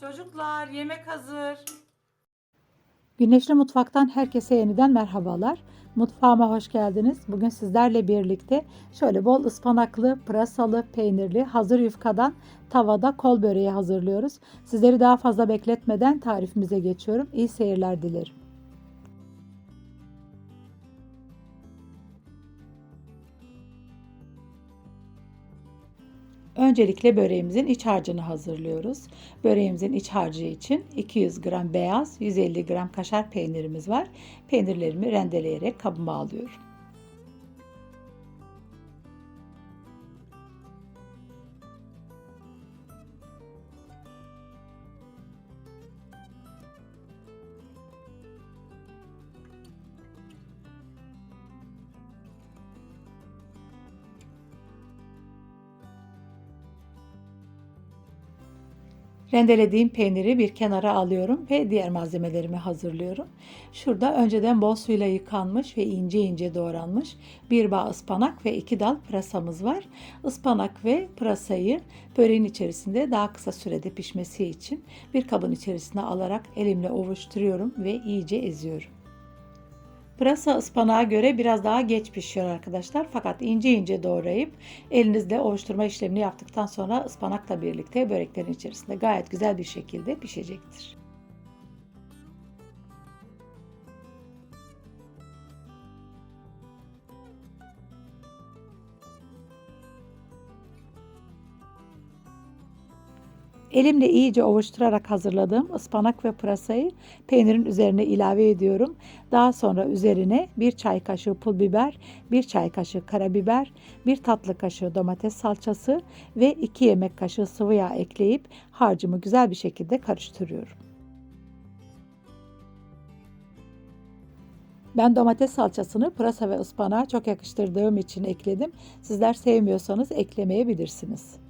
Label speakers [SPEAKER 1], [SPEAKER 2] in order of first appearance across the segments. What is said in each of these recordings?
[SPEAKER 1] Çocuklar yemek hazır.
[SPEAKER 2] Güneşli Mutfak'tan herkese yeniden merhabalar. Mutfağıma hoş geldiniz. Bugün sizlerle birlikte şöyle bol ıspanaklı, pırasalı, peynirli, hazır yufkadan tavada kol böreği hazırlıyoruz. Sizleri daha fazla bekletmeden tarifimize geçiyorum. İyi seyirler dilerim. Öncelikle böreğimizin iç harcını hazırlıyoruz. Böreğimizin iç harcı için 200 gram beyaz, 150 gram kaşar peynirimiz var. Peynirlerimi rendeleyerek kabıma alıyorum. Rendelediğim peyniri bir kenara alıyorum ve diğer malzemelerimi hazırlıyorum. Şurada önceden bol suyla yıkanmış ve ince ince doğranmış bir bağ ıspanak ve iki dal pırasamız var. Ispanak ve pırasayı böreğin içerisinde daha kısa sürede pişmesi için bir kabın içerisine alarak elimle ovuşturuyorum ve iyice eziyorum. Pırasa ıspanağa göre biraz daha geç pişiyor arkadaşlar. Fakat ince ince doğrayıp elinizle ovuşturma işlemini yaptıktan sonra ıspanakla birlikte böreklerin içerisinde gayet güzel bir şekilde pişecektir. Elimle iyice ovuşturarak hazırladığım ıspanak ve pırasayı peynirin üzerine ilave ediyorum. Daha sonra üzerine bir çay kaşığı pul biber, bir çay kaşığı karabiber, bir tatlı kaşığı domates salçası ve iki yemek kaşığı sıvı yağ ekleyip harcımı güzel bir şekilde karıştırıyorum. Ben domates salçasını pırasa ve ıspanağa çok yakıştırdığım için ekledim. Sizler sevmiyorsanız eklemeyebilirsiniz.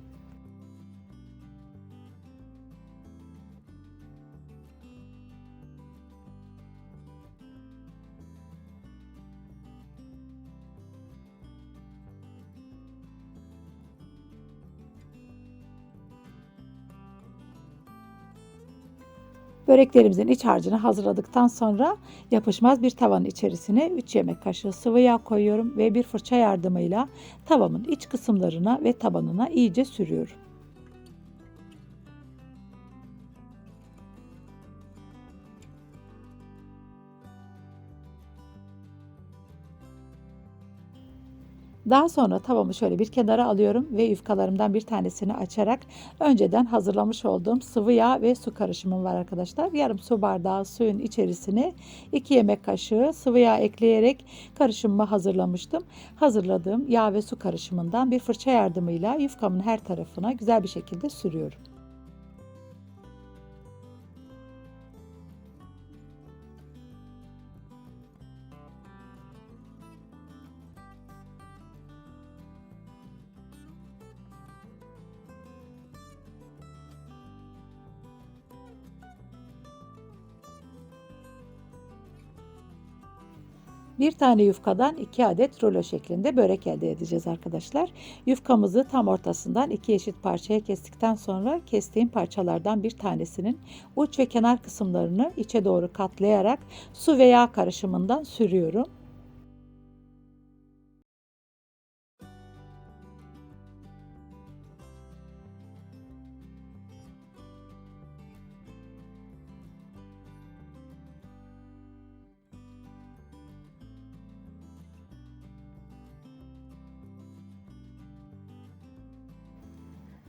[SPEAKER 2] Böreklerimizin iç harcını hazırladıktan sonra yapışmaz bir tavanın içerisine 3 yemek kaşığı sıvı yağ koyuyorum ve bir fırça yardımıyla tavamın iç kısımlarına ve tabanına iyice sürüyorum. Daha sonra tavamı şöyle bir kenara alıyorum ve yufkalarımdan bir tanesini açarak önceden hazırlamış olduğum sıvı yağ ve su karışımım var arkadaşlar. Yarım su bardağı suyun içerisine 2 yemek kaşığı sıvı yağ ekleyerek karışımımı hazırlamıştım. Hazırladığım yağ ve su karışımından bir fırça yardımıyla yufkamın her tarafına güzel bir şekilde sürüyorum. Bir tane yufkadan iki adet rulo şeklinde börek elde edeceğiz arkadaşlar. Yufkamızı tam ortasından iki eşit parçaya kestikten sonra kestiğim parçalardan bir tanesinin uç ve kenar kısımlarını içe doğru katlayarak su ve yağ karışımından sürüyorum.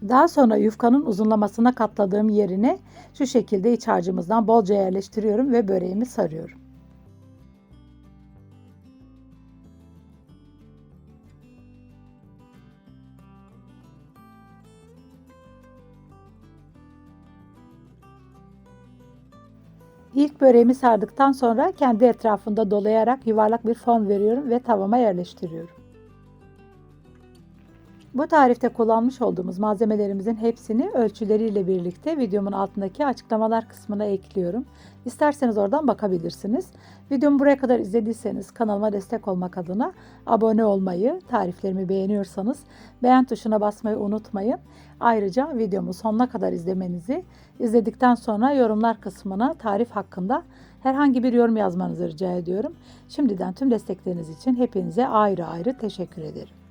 [SPEAKER 2] Daha sonra yufkanın uzunlamasına katladığım yerine şu şekilde iç harcımızdan bolca yerleştiriyorum ve böreğimi sarıyorum. İlk böreğimi sardıktan sonra kendi etrafında dolayarak yuvarlak bir form veriyorum ve tavama yerleştiriyorum. Bu tarifte kullanmış olduğumuz malzemelerimizin hepsini ölçüleriyle birlikte videomun altındaki açıklamalar kısmına ekliyorum. İsterseniz oradan bakabilirsiniz. Videomu buraya kadar izlediyseniz kanalıma destek olmak adına abone olmayı, tariflerimi beğeniyorsanız beğen tuşuna basmayı unutmayın. Ayrıca videomu sonuna kadar izlemenizi, izledikten sonra yorumlar kısmına tarif hakkında herhangi bir yorum yazmanızı rica ediyorum. Şimdiden tüm destekleriniz için hepinize ayrı ayrı teşekkür ederim.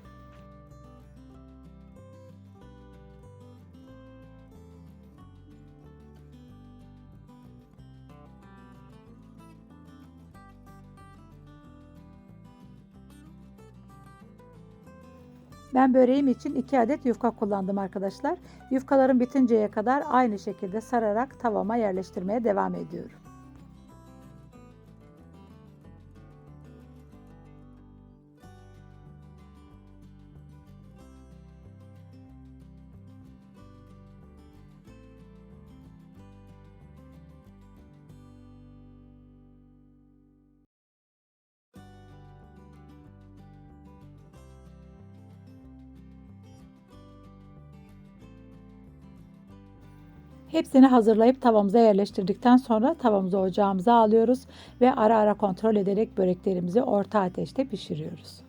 [SPEAKER 2] Ben böreğim için 2 adet yufka kullandım arkadaşlar. Yufkalarım bitinceye kadar aynı şekilde sararak tavama yerleştirmeye devam ediyorum. Hepsini hazırlayıp tavamıza yerleştirdikten sonra tavamızı ocağımıza alıyoruz ve ara ara kontrol ederek böreklerimizi orta ateşte pişiriyoruz.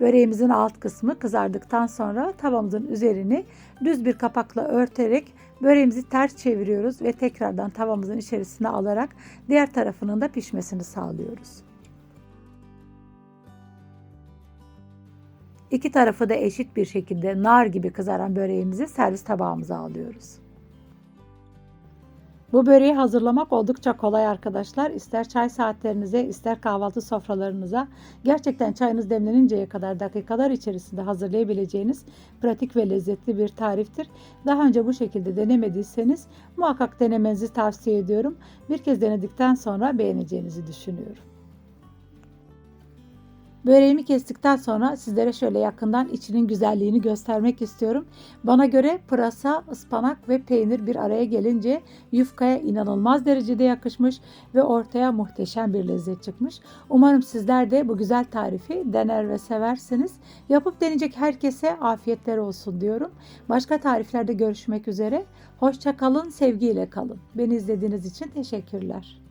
[SPEAKER 2] Böreğimizin alt kısmı kızardıktan sonra tavamızın üzerini düz bir kapakla örterek böreğimizi ters çeviriyoruz ve tekrardan tavamızın içerisine alarak diğer tarafının da pişmesini sağlıyoruz. İki tarafı da eşit bir şekilde nar gibi kızaran böreğimizi servis tabağımıza alıyoruz. Bu böreği hazırlamak oldukça kolay arkadaşlar. İster çay saatlerinize, ister kahvaltı sofralarınıza gerçekten çayınız demleninceye kadar dakikalar içerisinde hazırlayabileceğiniz pratik ve lezzetli bir tariftir. Daha önce bu şekilde denemediyseniz muhakkak denemenizi tavsiye ediyorum. Bir kez denedikten sonra beğeneceğinizi düşünüyorum. Böreğimi kestikten sonra sizlere şöyle yakından içinin güzelliğini göstermek istiyorum. Bana göre pırasa, ıspanak ve peynir bir araya gelince yufkaya inanılmaz derecede yakışmış ve ortaya muhteşem bir lezzet çıkmış. Umarım sizler de bu güzel tarifi dener ve seversiniz. Yapıp deneyecek herkese afiyetler olsun diyorum. Başka tariflerde görüşmek üzere. Hoşça kalın, sevgiyle kalın. Beni izlediğiniz için teşekkürler.